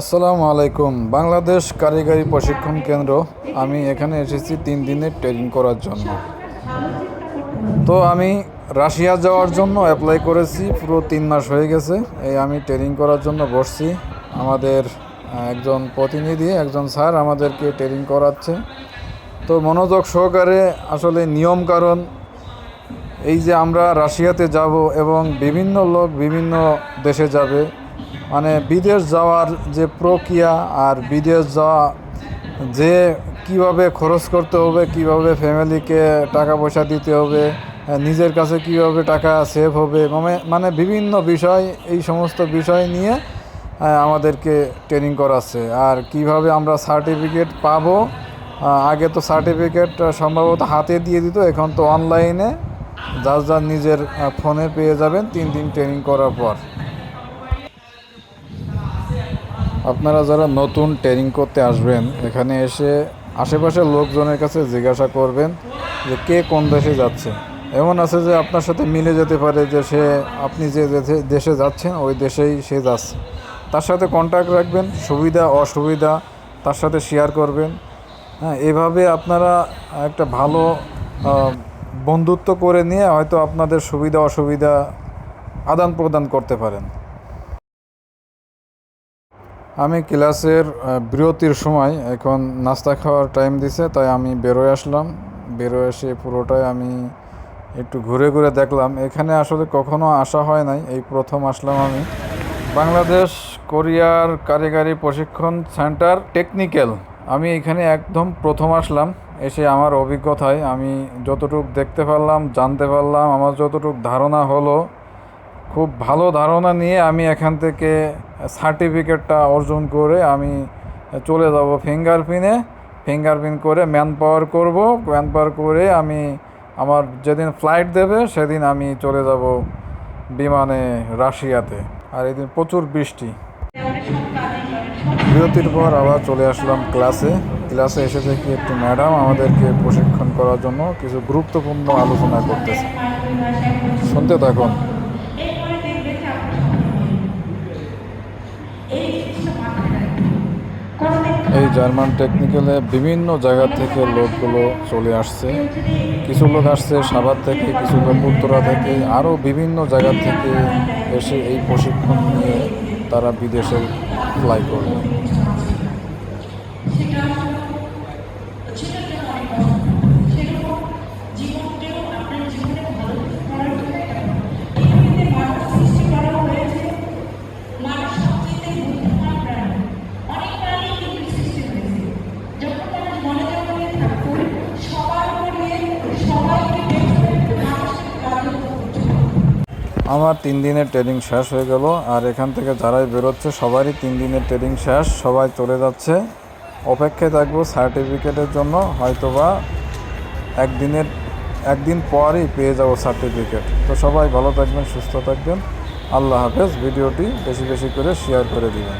আসসালামু আলাইকুম। বাংলাদেশ কারিগরি প্রশিক্ষণ কেন্দ্র, আমি এখানে এসেছি তিন দিনের ট্রেনিং করার জন্য। তো আমি রাশিয়া যাওয়ার জন্য অ্যাপ্লাই করেছি, পুরো তিন মাস হয়ে গেছে। এই আমি ট্রেনিং করার জন্য বসছি। আমাদের একজন প্রতিনিধি, একজন স্যার আমাদেরকে ট্রেনিং করাচ্ছে। তো মনোযোগ সহকারে আসলে নিয়ম কারণ, এই যে আমরা রাশিয়াতে যাব এবং বিভিন্ন লোক বিভিন্ন দেশে যাবে মানে বিদেশ যাওয়ার যে প্রক্রিয়া আর বিদেশ যাওয়া, যে কীভাবে খরচ করতে হবে, কীভাবে ফ্যামিলিকে টাকা পয়সা দিতে হবে নিজের কাছে কীভাবে টাকা সেভ হবে মানে মানে বিভিন্ন বিষয়, এই সমস্ত বিষয় নিয়ে আমাদেরকে ট্রেনিং করাচ্ছে। আর কীভাবে আমরা সার্টিফিকেট পাবো আগে তো সার্টিফিকেট সম্ভবত হাতে দিয়ে দিত, এখন তো অনলাইনে যার যার নিজের ফোনে পেয়ে যাবেন, তিন দিন ট্রেনিং করার পর। আপনারা যারা নতুন ট্রেনিং করতে আসবেন, এখানে এসে আশেপাশের লোকজনের কাছে জিজ্ঞাসা করবেন যে কে কোন দেশে যাচ্ছে। এমন আছে যে আপনার সাথে মিলে যেতে পারে যে সে, আপনি যে দেশে- যাচ্ছেন, ওই দেশেই সে যাচ্ছে। তার সাথে কন্ট্যাক্ট রাখবেন, সুবিধা, অসুবিধা তার সাথে শেয়ার করবেন। হ্যাঁ এভাবে আপনারা একটা ভালো বন্ধুত্ব করে নিয়ে হয়তো আপনাদের সুবিধা, অসুবিধা আদান প্রদান করতে পারেন। আমি ক্লাসের বিরতির সময় এখন নাস্তা খাওয়ার টাইম দিছে, তাই আমি বেরোয় আসলাম। বেরোয় এসে পুরোটাই আমি একটু ঘুরে ঘুরে দেখলাম। এখানে আসলে কখনো আসা হয় নাই, এই প্রথম আসলাম আমি। বাংলাদেশ কোরিয়ার কারিগরি প্রশিক্ষণ সেন্টার টেকনিক্যাল। আমি এখানে একদম প্রথম আসলাম, এসে আমার অভিজ্ঞতায় আমি যতটুকু দেখতে পারলাম, জানতে পারলাম, আমার যতটুকু ধারণা হলো খুব ভালো ধারণা নিয়ে আমি এখান থেকে সার্টিফিকেটটা অর্জন করে আমি চলে যাব ফিঙ্গারপ্রিন্টে। ফিঙ্গারপ্রিন্ট করে ম্যান পাওয়ার করব। ম্যান পাওয়ার করে আমি আমার যেদিন ফ্লাইট দেবে, সেদিন আমি চলে যাব বিমানে রাশিয়াতে। আর এদিন প্রচুর বৃষ্টি। বিরতির পর আবার চলে আসলাম ক্লাসে। ক্লাসে এসে দেখি একটি ম্যাডাম আমাদেরকে প্রশিক্ষণ করার জন্য কিছু গুরুত্বপূর্ণ আলোচনা করতেছে। শুনতে থাকুন। এই জার্মান টেকনিক্যালে বিভিন্ন জায়গা থেকে লোকগুলো চলে আসছে। কিছু লোক আসছে সাভার থেকে, কিছু লোক উত্তরা থেকে আরও বিভিন্ন জায়গা থেকে এসে এই প্রশিক্ষণ নিয়ে তারা বিদেশে ফ্লাই করবে। আমার তিন দিনের ট্রেনিং শেষ হয়ে গেল, আর এখান থেকে যারাই বেরোচ্ছে, সবারই তিন দিনের ট্রেনিং শেষ। সবাই চলে যাচ্ছে। অপেক্ষায় থাকব সার্টিফিকেটের জন্য, হয়তোবা একদিনের, একদিন পরই পেয়ে যাব সার্টিফিকেট তো সবাই ভালো থাকবেন, সুস্থ থাকবেন। আল্লাহ হাফেজ। ভিডিওটি বেশি বেশি করে শেয়ার করে দিবেন।